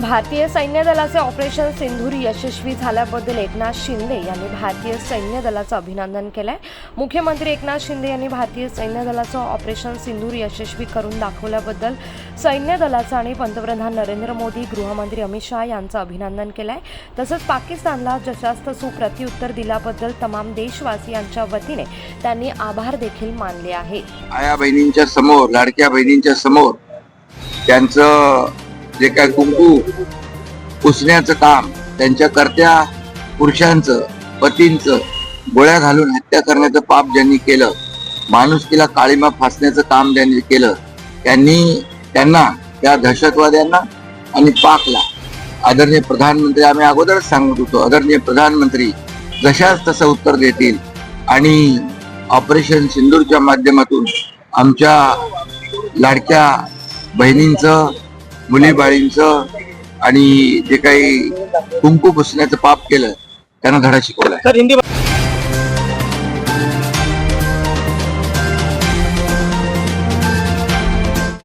भारतीय सैन्य दलाचे ऑपरेशन सिंधूर यशस्वी झाल्याबद्दल एकनाथ शिंदे यांनी भारतीय सैन्य दलाचं अभिनंदन केलं आहे मुख्यमंत्री एकनाथ शिंदे यांनी भारतीय सैन्य दलाचं ऑपरेशन सिंधूर यशस्वी करून दाखवल्याबद्दल सैन्य दलाचं आणि पंतप्रधान नरेंद्र मोदी गृहमंत्री अमित शहा यांचं अभिनंदन केलं आहे तसंच पाकिस्तानला जशास्त सुप्रत्युत्तर दिल्याबद्दल तमाम देशवासियांच्या वतीने त्यांनी आभार देखील मानले आहे. आया बहिणींच्या समोर लाडक्या बहिणींच्या समोर त्यांचं जे काय कुंकू पुसण्याचं काम त्यांच्या कर्त्या पुरुषांचं पतींचं गोळ्या घालून हत्या करण्याचं पाप ज्यांनी केलं माणुसकीला काळीमा फासण्याचं काम ज्यांनी केलं त्यांनी त्यांना त्या दहशतवाद्यांना आणि पाकला. आदरणीय प्रधानमंत्री आम्ही अगोदरच सांगत होतो आदरणीय प्रधानमंत्री जशाच तसं उत्तर देतील. आणि ऑपरेशन सिंदूरच्या माध्यमातून आमच्या लाडक्या बहिणींचं मुलीबाळींचं आणि जे काही कुंकू पुसण्याचं पाप केलं त्यांना धडा शिकवला